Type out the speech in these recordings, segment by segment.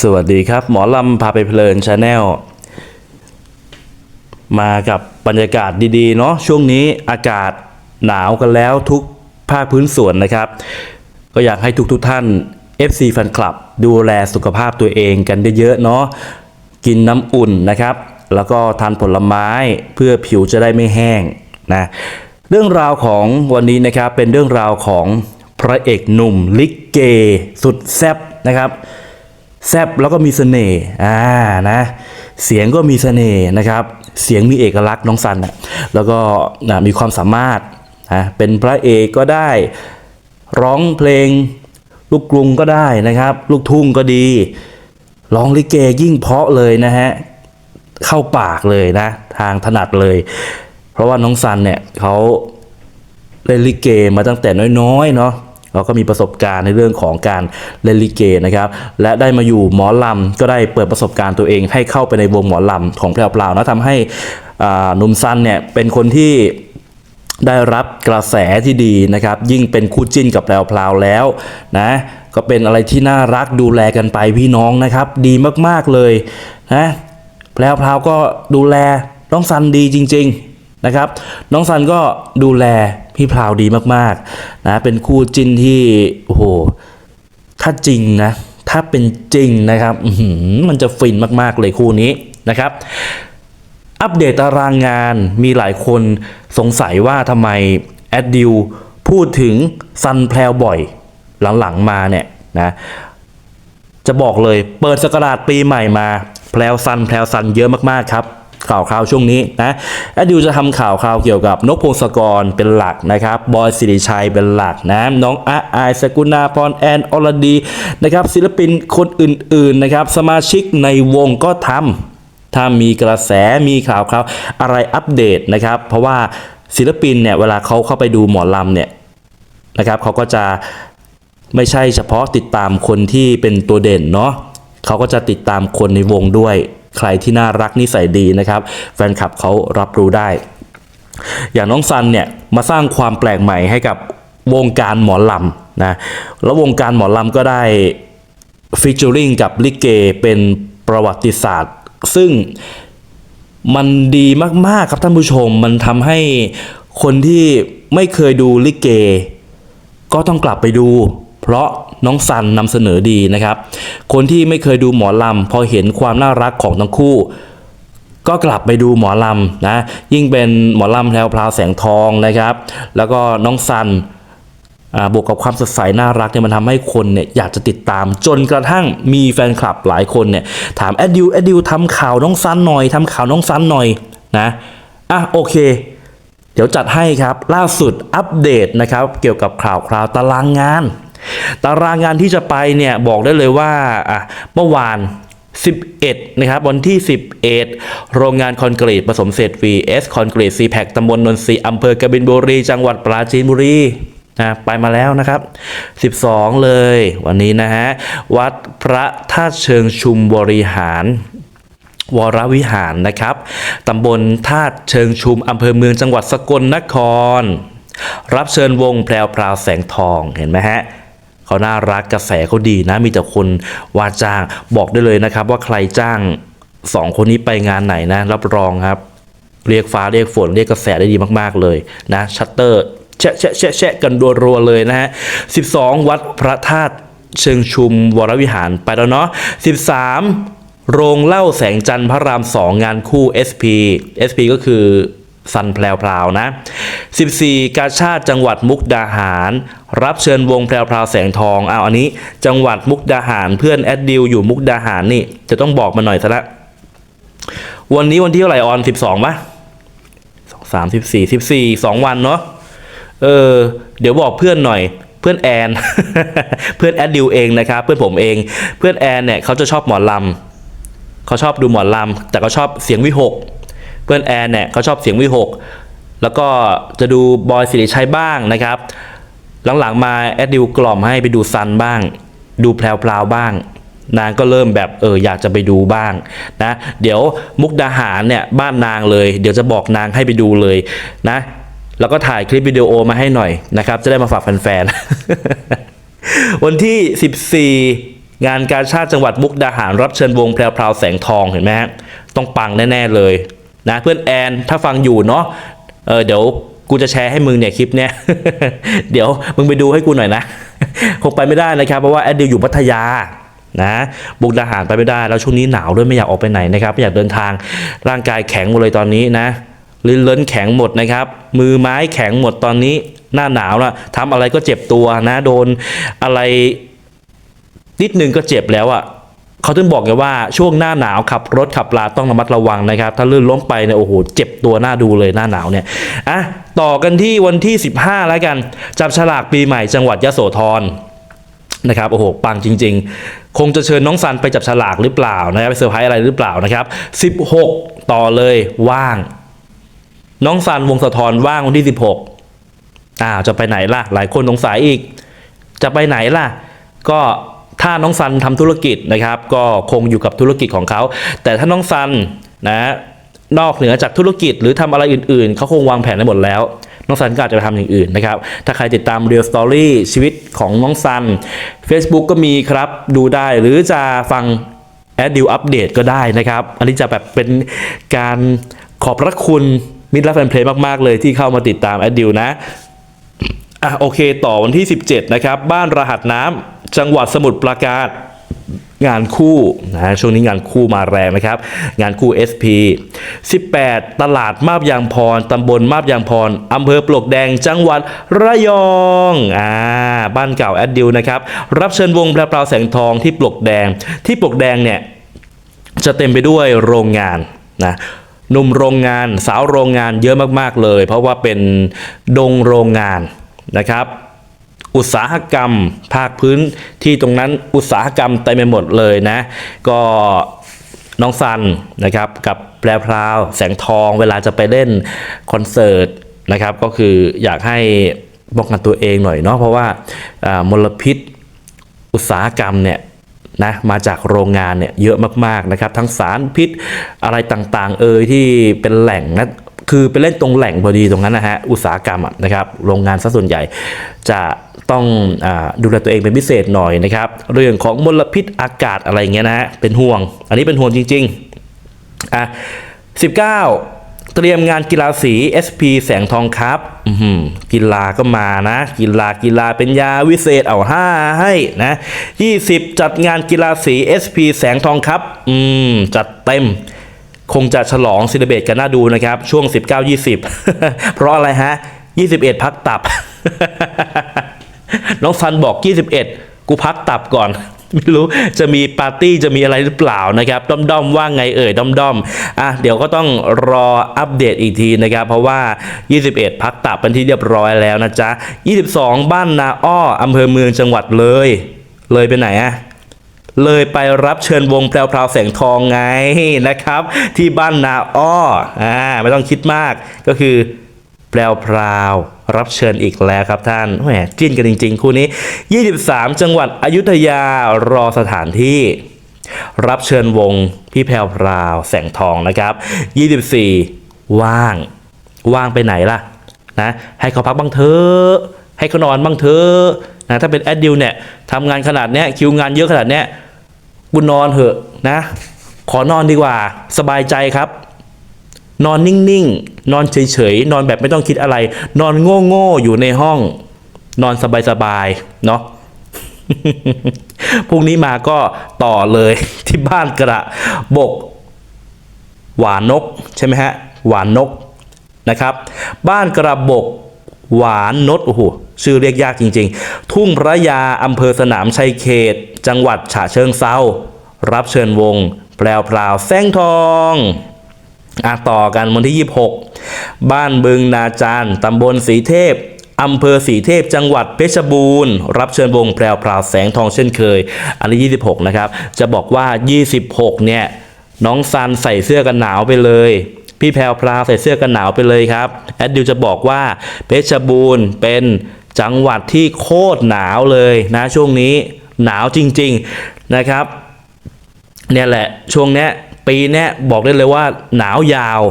สวัสดีครับ หมอลำพาไปเพลินชาแนลมากับบรรยากาศดีๆ เนาะช่วงนี้อากาศหนาวกันแล้วทุกภาคพื้นส่วนนะครับ ก็อยากให้ทุกๆทท่าน FC แฟนคลับ ดูแลสุขภาพตัวเองกันเยอะๆเนาะกินน้ำอุ่นนะครับ แล้วก็ทานผลไม้เพื่อผิวจะได้ไม่แห้งนะเรื่องราวของวันนี้นะครับเป็นเรื่องราวของพระเอกหนุ่มลิกเก สุดแซ่บนะครับ แซบแล้วก็มีเสน่ห์อ่านะเสียงก็มีเสน่ห์นะครับ เสียงมีเอกลักษณ์น้องซันนะแล้วก็นะมีความสามารถนะเป็นพระเอกก็ได้ร้องเพลงลูกกรุงก็ได้นะครับ ลูกทุ่งก็ดีร้องลิเกยิ่งเพาะเลยนะฮะเข้าปากเลยนะ ทางถนัดเลย เพราะว่าน้องซันเนี่ยเขาเล่นลิเกมาตั้งแต่น้อยๆเนาะ เราก็มีประสบการณ์ในเรื่องของการเล่นลิเกนะครับและได้มาอยู่หมอลำก็ได้เปิดประสบการณ์ตัวเอง ให้เข้าไปในวงหมอลำของแพรวพราวนะทำให้หนุ่มซันเนี่ยเป็นคนที่ได้รับกระแสที่ดีนะครับ ยิ่งเป็นคู่จิ้นกับแพรวพราวแล้วนะก็เป็นอะไรที่น่ารักดูแลกันไปพี่น้องนะครับ ดีมากๆเลยนะแพรวพราวก็ดูแลน้องซันดีจริง ๆนะครับ น้องซันก็ดูแล พี่พราวดีมากๆนะเป็นคู่จิ้นที่โอ้โหถ้าจริงนะถ้าเป็นจริงนะครับมันจะฟินมากๆเลยคู่นี้นะครับ อัปเดตตารางงานมีหลายคนสงสัยว่าทำไมแอดดิวพูดถึงซันแพลวบ่อยหลังๆมาเนี่ยนะจะบอกเลยเปิดสกราชปีใหม่มา แพลวซันแพลวซันเยอะมากๆครับ ข่าวคราวช่วงนี้นะแอดดิวจะทำข่าวคราวเกี่ยวกับนกพงศกรเป็นหลักนะครับบอยสิริชัยเป็นหลักนะน้องอาไอสกุณาพรแอนอรดีนะครับศิลปินคนอื่นๆนะครับสมาชิกในวงก็ทำถ้ามีกระแสมีข่าวคราวอะไรอัปเดตนะครับ เพราะว่าศิลปินเนี่ยเวลาเขาเข้าไปดูหมอลำเนี่ยนะครับเขาก็จะไม่ใช่เฉพาะติดตามคนที่เป็นตัวเด่นเนาะเขาก็จะติดตามคนในวงด้วย ใครที่น่ารักนิสัยดีนะครับ แฟนคลับเขารับรู้ได้ อย่างน้องซันเนี่ยมาสร้างความแปลกใหม่ให้กับวงการหมอลำนะแล้ววงการหมอลำก็ได้ฟิชเจอริงกับลิเกเป็นประวัติศาสตร์ ซึ่งมันดีมาก ๆ ครับท่านผู้ชม มันทำให้คนที่ไม่เคยดูลิเก ก็ต้องกลับไปดู เพราะ น้องซันนำเสนอดีนะครับ คนที่ไม่เคยดูหมอลำพอเห็นความน่ารักของทั้งคู่ ก็กลับไปดูหมอลำนะ ยิ่งเป็นหมอลำแพรวพราวแสงทองนะครับ แล้วก็น้องซันบวกกับความสดใสน่ารักเนี่ยมันทำให้คนเนี่ยอยากจะติดตาม จนกระทั่งมีแฟนคลับหลายคนเนี่ยถามแอดดิวแอดดิวทำข่าวน้องซันหน่อยทำข่าวน้องซันหน่อยนะอะโอเค เดี๋ยวจัดให้ครับล่าสุดอัปเดตนะครับ เกี่ยวกับข่าวคราวตารางงาน ตารางงานที่จะไปเนี่ยบอกได้เลยว่าอะเมื่อวาน 11 นะครับ วันที่ 11 โรงงานคอนกรีตผสมเศษ VS คอนกรีตซีแพคตำบลนนทรีย์อำเภอกบินบุรี จังหวัดปราจีนบุรีนะไปมาแล้วนะครับ 12 เลย วันนี้นะฮะ วัดพระธาตุเชิงชุมบริหาร วรวิหารนะครับ ตำบลธาตุเชิงชุมอำเภอเมืองจังหวัดสกลนคร รับเชิญวงแพรวพราวแสงทองเห็นไหมฮะ เขาน่ารักกระแสเขาดีนะ มีแต่คนว่าจ้างบอกได้เลยนะครับ ว่าใครจ้างสองคนนี้ไปงานไหนนะรับรองครับ เรียกฟ้าเรียกฝนเรียกกระแสได้ดีมากๆเลยนะชัตเตอร์แชะแชะแชะแชะกันรัวๆเลยนะฮะ12วัดพระธาตุเชิงชุมวรวิหารไปแล้วเนาะ13โรงเหล่าแสงจันทร์พระรามสองงานคู่ SP SP ก็คือ ซันแพรวพราวนะ 14 กาชาติจังหวัดมุกดาหาร รับเชิญวงแพรวพราวแสงทองเอาอันนี้ จังหวัดมุกดาหารเพื่อนแอดดิวอยู่มุกดาหารนี่จะต้องบอกมาหน่อยซะละวันนี้วันที่เท่าไหร่ออน 12ปะสองสามสิบสี่สิบสี่สองวันเนาะเออ เดี๋ยวบอกเพื่อนหน่อยเพื่อนแอนเพื่อนแอดดิวเองนะครับเพื่อนผมเอง เพื่อนแอนเนี่ยเขาจะชอบหมอลำเขาชอบดูหมอลำแต่ก็ชอบเสียงวิหก เพื่อนแอนเนี่ยเขาชอบเสียงวิหกแล้วก็จะดูบอยสิริชัยบ้างนะครับ หลังๆมาแอดดิวกล่อมให้ไปดูซันบ้าง ดูแพรวๆบ้าง นางก็เริ่มแบบเอออยากจะไปดูบ้างนะเดี๋ยวมุกดาหารเนี่ยบ้านนางเลย เดี๋ยวจะบอกนางให้ไปดูเลยนะแล้วก็ถ่ายคลิปวิดีโอมาให้หน่อยนะครับ จะได้มาฝากแฟนๆ วันที่ 14 งานการชาติจังหวัดมุกดาหารรับเชิญวงแพรวพราวแสงทองเห็นไหมฮะต้องปังแน่ ๆ เลย นะเพื่อนแอนถ้าฟังอยู่เนาะเออเดี๋ยวกูจะแชร์ให้มึงเนี่ยคลิปเนี้ยเดี๋ยวมึงไปดูให้กูหน่อยนะคงไปไม่ได้นะครับเพราะว่าแอดดิวอยู่พัทยานะบุกดาหารไปไม่ได้แล้วช่วงนี้หนาวด้วยไม่อยากออกไปไหนนะครับไม่อยากเดินทางร่างกายแข็งหมดเลยตอนนี้นะลิ้นเลิ้นแข็งหมดนะครับ มือไม้แข็งหมดตอนนี้หน้าหนาวนะทำอะไรก็เจ็บตัวนะ โดนอะไรนิดนึงก็เจ็บแล้วอะ่ะ เขาถึงบอกไงว่าช่วงหน้าหนาวขับรถขับลาต้องระมัดระวังนะครับ ถ้าลื่นล้มไปเนี่ยโอ้โหเจ็บตัวหน้าดูเลยหน้าหนาวเนี่ยอะต่อกันที่วันที่ 15 แล้วกัน จับฉลากปีใหม่จังหวัดยะโสธรนะครับโอ้โหปังจริง ๆ คงจะเชิญน้องซันไปจับฉลากหรือเปล่านะครับไปเซอร์ไพรส์อะไรหรือเปล่านะครับ 16 ต่อเลยว่าง น้องซันวงสะทรว่างวันที่ 16อ้าวจะไปไหนล่ะ หลายคนสงสัยอีก จะไปไหนล่ะ ก็ ถ้าน้องซันทำธุรกิจนะครับ ก็คงอยู่กับธุรกิจของเขา แต่ถ้าน้องซันนะนอกเหนือจากธุรกิจหรือทำอะไรอื่นๆ เขาคงวางแผนไว้หมดแล้ว น้องซันก็อาจจะไปทำอย่างอื่นนะครับ ถ้าใครติดตาม Real Story ชีวิตของน้องซัน Facebook ก็มีครับดูได้หรือจะฟังแอดดิวอัปเดตก็ได้นะครับ อันนี้จะแบบเป็นการขอบพระคุณมิตรและแฟนเพลงมาก ๆ เลยที่เข้ามาติดตามแอดดิวนะอะโอเคต่อวันที่ 17 นะครับ บ้านรหัสน้ำ จังหวัดสมุทรปราการงานคู่นะช่วงนี้งานคู่มาแรงนะครับ งานคู่ SP 18 ตลาดมาบยางพรตำบลมาบยางพรอำเภอปลวกแดงจังหวัดระยองอ่าบ้านเก่าแอดดิวนะครับ รับเชิญวงแพรวพราแสงทองที่ปลวกแดง ที่ปลวกแดงเนี่ยจะเต็มไปด้วยโรงงานนะหนุ่มโรงงานสาวโรงงานเยอะมากๆเลย เพราะว่าเป็นดงโรงงานนะครับ อุตสาหกรรม ภาคพื้นที่ตรงนั้นอุตสาหกรรมเต็มไปหมดเลยนะ ก็น้องซันนะครับกับแปรพราวแสงทองเวลาจะไปเล่นคอนเสิร์ตนะครับ ก็คืออยากให้ป้องกันตัวเองหน่อยเนาะเพราะว่าอ่ามลพิษอุตสาหกรรมเนี่ยนะมาจากโรงงานเนี่ยเยอะมากๆนะครับ ทั้งสารพิษอะไรต่างๆ เอ่ยที่เป็นแหล่งนะ คือไปเล่นตรงแหล่งพอดีตรงนั้นนะฮะอุตสาหกรรมนะครับโรงงานซะส่วนใหญ่จะต้องอดูแลตัวเองเป็นพิเศษหน่อยนะครับ เรื่องของมลพิษอากาศอะไรเงี้ยนะฮะเป็นห่วง อันนี้เป็นห่วงจริงๆอะ19เตรียมงานกีฬาสี SP แสงทองครับกีฬาก็มานะ กีฬากีฬาเป็นยาวิเศษเอาห้าให้นะ20 จัดงานกีฬาสี SP แสงทองครับ อืม จัดเต็ม คงจะฉลองซิลเบตกันน่าดูนะครับ ช่วง 19-20 เพราะอะไรฮะ 21 พักตับ น้องซันบอก 21 กูพักตับก่อนไม่รู้จะมีปาร์ตี้จะมีอะไรหรือเปล่านะครับด้อมด้อมว่าไงเอ่ยด้อมด้อมอะเดี๋ยวก็ต้องรออัปเดตอีกทีนะครับ เพราะว่า 21 พักตับเป็นที่เรียบร้อยแล้วนะจ๊ะ 22 บ้านนาอ้ออำเภอเมืองจังหวัดเลย เลยไปไหนอะ เลยไปรับเชิญวงแพรวพราวแสงทองไงนะครับ ที่บ้านนาอ้ออ่าไม่ต้องคิดมากก็คือแพรวพราวรับเชิญอีกแล้วครับท่านแหมจิ้นกันจริง ๆ คู่นี้ 23 จังหวัดอยุธยารอสถานที่ รับเชิญวงพี่แพรวพราวแสงทองนะครับ 24 ว่าง ว่างไปไหนล่ะนะให้เขาพักบ้างเถอะให้เขานอนบ้างเถอะนะถ้าเป็นแอดดิวเนี่ยทำงานขนาดเนี้ยคิวงานเยอะขนาดเนี้ย กูนอนเถอะนะ ขอนอนดีกว่า สบายใจครับ นอนนิ่งๆ นอนเฉยๆ นอนแบบไม่ต้องคิดอะไร นอนโง่ๆ อยู่ในห้อง นอนสบายๆ เนาะพรุ่งนี้มาก็ต่อเลยที่บ้านกระบก หวานนกใช่ไหมฮะ หวานนกนะครับ บ้านกระบก หวานนดโอ้โห ชื่อเรียกยากจริง ๆ ทุ่งพระยาอำเภอสนามชัยเขต จังหวัดฉะเชิงเซารับเชิญวงแพรวพราวแสงทองอะต่อกันวันที่ 26 บ้านบึงนาจารตำบลสีเทพอำเภอสีเทพจังหวัดเพชรบูรณ์ รับเชิญวงแพรวพราวแสงทองเช่นเคย อันนี้26 นะครับ จะบอกว่า 26 เนี่ย น้องซันใส่เสื้อกันหนาวไปเลย พี่แพรวพราวใส่เสื้อกันหนาวไปเลยครับ แอดดิวจะบอกว่าเพชรบูรณ์เป็น จังหวัดที่โคตรหนาวเลยนะช่วงนี้หนาวจริง ๆนะครับเนี่ยแหละช่วงเนี้ยปีเนี้ยบอกได้เลยว่าหนาวยาว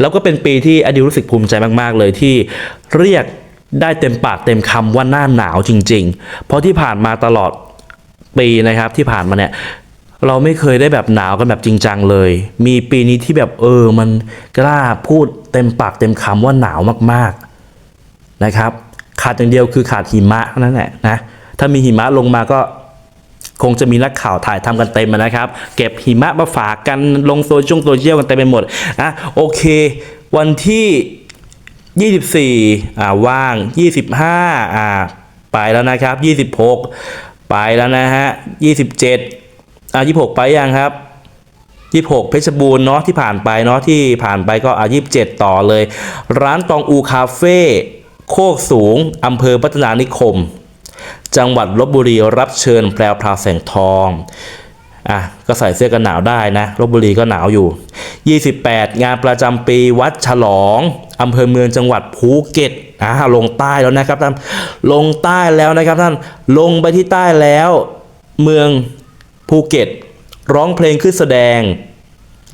แล้วก็เป็นปีที่อดิวรู้สึกภูมิใจมากๆเลยที่เรียกได้เต็มปากเต็มคำว่าหน้าหนาวจริง ๆ เพราะที่ผ่านมาตลอดปีนะครับที่ผ่านมาเนี่ยเราไม่เคยได้แบบหนาวกันแบบจริงจังเลย มีปีนี้ที่แบบเออมันกล้าพูดเต็มปากเต็มคำว่าหนาวมากๆนะครับ ขาดอย่างเดียวคือขาดหิมะเท่านั้นแหละนะถ้ามีหิมะลงมาก็คงจะมีนักข่าวถ่ายทำกันเต็มนะครับ เก็บหิมะมาฝากกันลงโซเชียลโซเชียลกันเต็มไปหมดอะโอเค วันที่ 24อ่าว่าง 25อ่าไปแล้วนะครับ 26 ไปแล้วนะฮะ 27อ่า26 ไปยังครับ26เพชรบูรณ์เนาะที่ผ่านไปเนาะที่ผ่านไปก็อ่า27ต่อเลย ร้านตองอูคาเฟ่ โคกสูง อำเภอพัฒนานิคม จังหวัดลบบุรีรับเชิญแพรวพราวแสงทองอะก็ใส่เสื้อกันหนาวได้นะลบบุรีก็หนาวอยู่ 28 งานประจำปีวัดฉลองอำเภอเมืองจังหวัดภูเก็ตอ่าลงใต้แล้วนะครับท่านลงใต้แล้วนะครับท่านลงไปที่ใต้แล้ว เมืองภูเก็ต ร้องเพลงขึ้นแสดง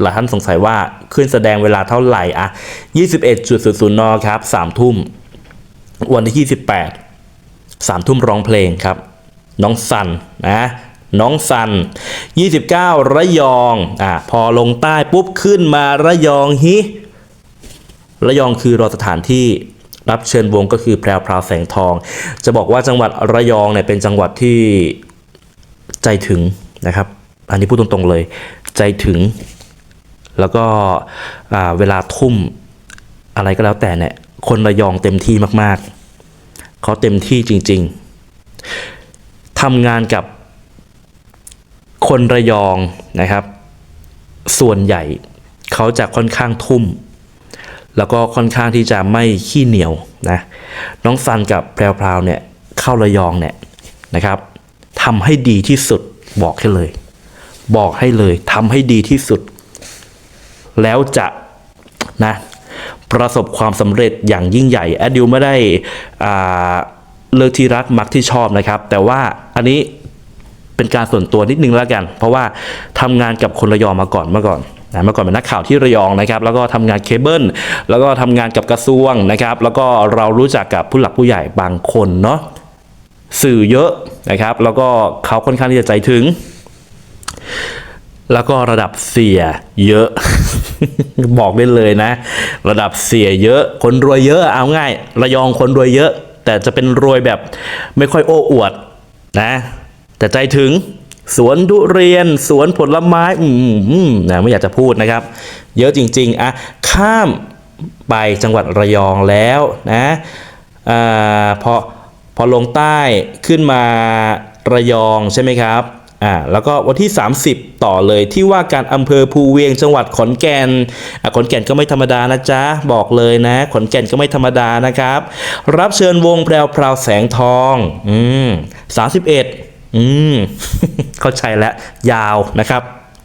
หลายท่านสงสัยว่าขึ้นแสดงเวลาเท่าไหร่อะ 21.00นครับ3ทุ่ม วันที่ 28สามทุ่มร้องเพลงครับ น้องสันนะน้องสัน 29 ระยองอะพอลงใต้ปุ๊บขึ้นมาระยองฮิ ระยองคือรอสถานที่รับเชิญวงก็คือแพรวพราวแสงทอง จะบอกว่าจังหวัดระยองเนี่ยเป็นจังหวัดที่ใจถึงนะครับ อันนี้พูดตรงๆเลย ใจถึง แล้วก็เวลาทุ่มอะไรก็แล้วแต่เนี่ย คนระยองเต็มที่มากๆ เขาเต็มที่จริง ๆทำงานกับคนระยองนะครับ ส่วนใหญ่เขาจะค่อนข้างทุ่ม แล้วก็ค่อนข้างที่จะไม่ขี้เหนียวนะน้องซันกับแพรวๆเนี่ยเข้าระยองเนี่ยนะครับทำให้ดีที่สุดบอกให้เลย บอกให้เลยทำให้ดีที่สุด แล้วจะนะ ประสบความสำเร็จอย่างยิ่งใหญ่แอดดิวไม่ได้เลือกที่รักมักที่ชอบนะครับ แต่ว่าอันนี้เป็นการส่วนตัวนิดนึงแล้วกัน เพราะว่าทำงานกับคนระยองมาก่อนเมื่อก่อนนะเมื่อก่อนเป็นนักข่าวที่ระยองนะครับ แล้วก็ทำงานเคเบิลแล้วก็ทำงานกับกระทรวงนะครับ แล้วก็เรารู้จักกับผู้หลักผู้ใหญ่บางคนเนาะสื่อเยอะนะครับ แล้วก็เขาค่อนข้างที่จะใจถึง แล้วก็ระดับเสียเยอะ บอกได้เลยนะ ระดับเสียเยอะ คนรวยเยอะเอาง่าย ระยองคนรวยเยอะ แต่จะเป็นรวยแบบไม่ค่อยโอ้อวดนะ แต่ใจถึงสวนทุเรียน สวนผลไม้ อืมนะไม่อยากจะพูดนะครับ เยอะจริง ๆอะข้ามไปจังหวัดระยองแล้วนะอ่าพอพอลงใต้ขึ้นมาระยองใช่ไหมครับ อ่าแล้วก็วันที่ 30 ต่อเลยที่ว่าการอำเภอภูเวียงจังหวัดขอนแก่นอะขอนแก่นก็ไม่ธรรมดานะจ๊ะ บอกเลยนะ ขอนแก่นก็ไม่ธรรมดานะครับ รับเชิญวงแพรวพราวแสงทอง อืม31อืม เข้าใจแล้ว ยาวนะครับ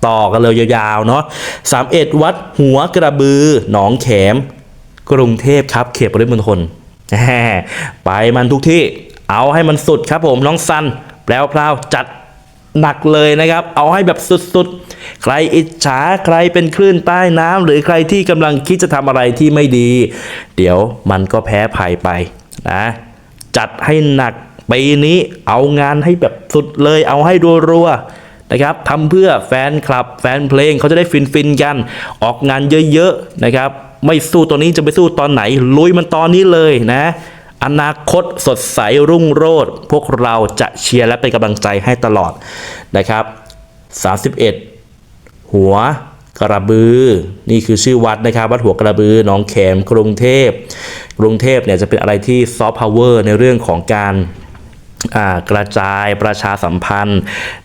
ต่อกันเลยยาวๆเนาะ31 วัดหัวกระบือ หนองแขม กรุงเทพครับ เขตปริมณฑลไปมันทุกที่ เอาให้มันสุดครับผม น้องซันแปลวพราวจัด หนักเลยนะครับ เอาให้แบบสุดๆ ใครอิจฉาใครเป็นคลื่นใต้น้ำหรือใครที่กำลังคิดจะทำอะไรที่ไม่ดี เดี๋ยวมันก็แพ้ภัยไปนะ จัดให้หนักปีนี้เอางานให้แบบสุดเลย เอาให้รัวๆนะครับทำเพื่อแฟนคลับ แฟนเพลงเขาจะได้ฟินๆกัน ออกงานเยอะๆนะครับ ไม่สู้ตัวนี้จะไปสู้ตอนไหน ลุยมันตอนนี้เลยนะ อนาคตสดใสรุ่งโรจน์พวกเราจะเชียร์และเป็นกำลังใจให้ตลอดนะครับ 31 หัวกระบือ นี่คือชื่อวัดนะครับ วัดหัวกระบือน้องแขมกรุงเทพ กรุงเทพเนี่ยจะเป็นอะไรที่ซอฟต์พาวเวอร์ในเรื่องของการ กระจายประชาสัมพันธ์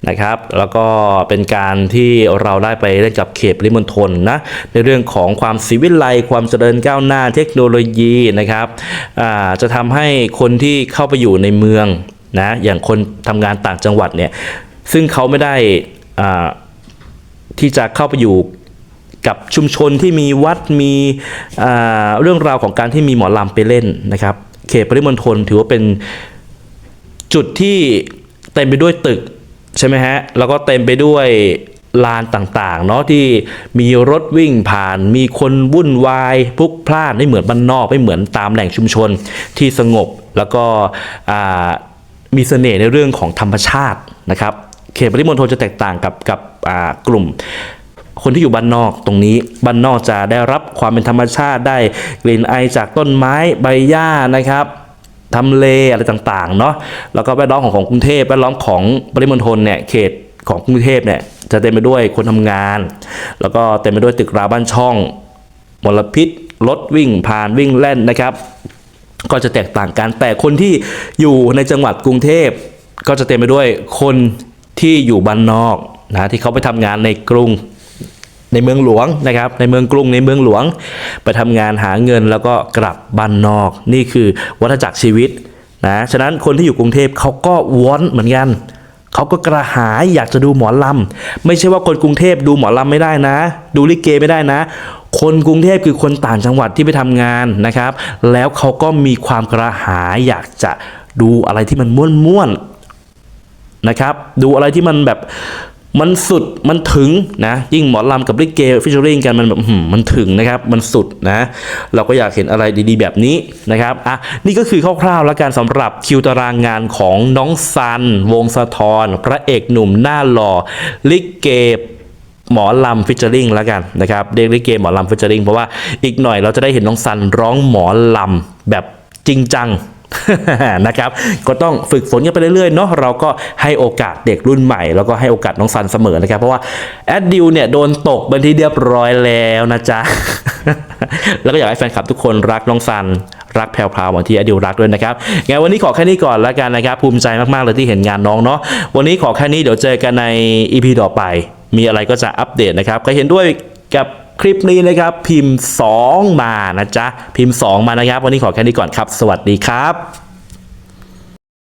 นะครับ แล้วก็เป็นการที่เราได้ไปเล่นกับเขตปริมณฑลนะในเรื่องของความศิวิไลความเจริญก้าวหน้าเทคโนโลยีนะครับจะทำให้คนที่เข้าไปอยู่ในเมืองนะอย่างคนทำงานต่างจังหวัดเนี่ยซึ่งเขาไม่ได้อ่าที่จะเข้าไปอยู่กับชุมชนที่มีวัดมีอ่าเรื่องราวของการที่มีหมอลำไปเล่นนะครับเขตปริมณฑลถือว่าเป็น จุดที่เต็มไปด้วยตึกใช่ไหมฮะ แล้วก็เต็มไปด้วยลานต่างๆ เนาะที่มีรถวิ่งผ่าน มีคนวุ่นวายพลุกพล่านไม่เหมือนบ้านนอกไม่เหมือนตามแหล่งชุมชนที่สงบ แล้วก็มีเสน่ห์ในเรื่องของธรรมชาตินะครับ เขตปริมณฑลจะแตกต่างกับกับกลุ่ม คนที่อยู่บ้านนอกตรงนี้บ้านนอกจะได้รับความเป็นธรรมชาติได้กลิ่นไอจากต้นไม้ใบหญ้านะครับ ทำเลอะไรต่างๆเนาะแล้วก็แวดล้อมของของกรุงเทพแวดล้อมของปริมณฑลเนี่ยเขตของกรุงเทพเนี่ยจะเต็มไปด้วยคนทำงาน แล้วก็เต็มไปด้วยตึกราบ้านช่องมลพิษรถวิ่งผ่านวิ่งแล่นนะครับ ก็จะแตกต่างกันแต่คนที่อยู่ในจังหวัดกรุงเทพก็จะเต็มไปด้วยคนที่อยู่บ้านนอกนะที่เขาไปทำงานในกรุง ในเมืองหลวงนะครับในเมืองกรุงในเมืองหลวง ไปทำงานหาเงินแล้วก็กลับบ้านนอก นี่คือวัฏจักรชีวิตนะฉะนั้นคนที่อยู่กรุงเทพเขาก็วอนเหมือนกันเขาก็กระหายอยากจะดูหมอลำไม่ใช่ว่าคนกรุงเทพดูหมอลำไม่ได้นะ ดูลิเกไม่ได้นะ คนกรุงเทพคือคนต่างจังหวัดที่ไปทำงานนะครับ แล้วเขาก็มีความกระหายอยากจะดูอะไรที่มันม่วนๆนะครับ ดูอะไรที่มันแบบ มันสุดมันถึงนะยิ่งหมอลำกับลิเกฟิชเชอริงกันมันแบบมันถึงนะครับ มันสุดนะเราก็อยากเห็นอะไรดีๆแบบนี้นะครับอะนี่ก็คือคร่าวๆแล้วกันสำหรับคิวตารางงานของน้องซัน วงสะทรพระเอกหนุ่มหน้าหล่อลิเกหมอลำฟิชเชอริงแล้วกันนะครับเรียกลิเกหมอลำฟิชเชอริงเพราะว่าอีกหน่อยเราจะได้เห็นน้องซันร้องหมอลำแบบจริงจัง นะครับก็ต้องฝึกฝนกันไปเรื่อยๆเนาะเราก็ให้โอกาสเด็กรุ่นใหม่ แล้วก็ให้โอกาสน้องซันเสมอนะครับเพราะว่าแอดดิวเนี่ยโดนตกเป็นที่เรียบร้อยแล้วนะจ๊ะแล้วก็อยากให้แฟนคลับทุกคนรักน้องซันรักแพรวพราวเหมือนที่แอดดิวรักด้วยนะครับงั้นวันนี้ขอแค่นี้ก่อนแล้วกันนะครับ ภูมิใจมากๆเลยที่เห็นงานน้องเนาะวันนี้ขอแค่นี้เดี๋ยวเจอกันใน EP ต่อไป มีอะไรก็จะอัปเดตนะครับใครเห็นด้วยกับ คลิปนี้นะครับพิมพ์ 2 มานะจ๊ะพิมพ์ 2 มานะครับ วันนี้ขอแค่นี้ก่อนครับ สวัสดีครับ